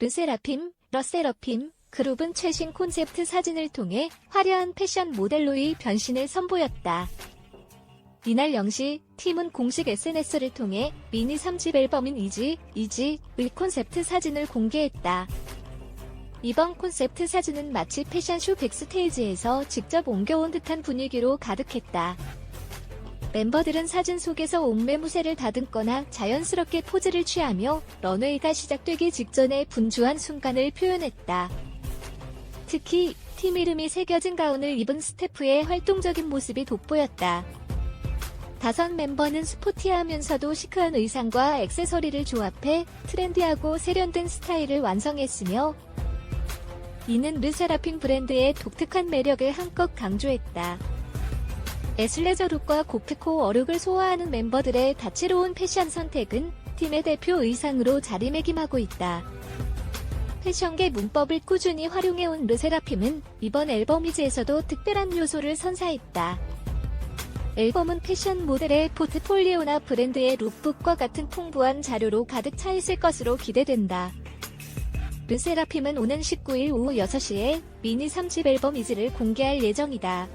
르세라핌, 러세라핌 그룹은 최신 콘셉트 사진을 통해 화려한 패션 모델로의 변신을 선보였다. 이날 0시 팀은 공식 SNS를 통해 미니 3집 앨범인 이지, 이지의 콘셉트 사진을 공개했다. 이번 콘셉트 사진은 마치 패션쇼 백스테이지에서 직접 옮겨온 듯한 분위기로 가득했다. 멤버들은 사진 속에서 옷매무새를 다듬거나 자연스럽게 포즈를 취하며 런웨이가 시작되기 직전에 분주한 순간을 표현했다. 특히 팀 이름이 새겨진 가운을 입은 스태프의 활동적인 모습이 돋보였다. 다섯 멤버는 스포티하면서도 시크한 의상과 액세서리를 조합해 트렌디하고 세련된 스타일을 완성했으며 이는 르세라핌 브랜드의 독특한 매력을 한껏 강조했다. 에슬레저 룩과 고프코 어룩을 소화하는 멤버들의 다채로운 패션 선택은 팀의 대표 의상으로 자리매김하고 있다. 패션계 문법을 꾸준히 활용해온 르세라핌은 이번 앨범 이즈에서도 특별한 요소를 선사했다. 앨범은 패션 모델의 포트폴리오나 브랜드의 룩북과 같은 풍부한 자료로 가득 차 있을 것으로 기대된다. 르세라핌은 오는 19일 오후 6시에 미니 3집 앨범 이즈를 공개할 예정이다.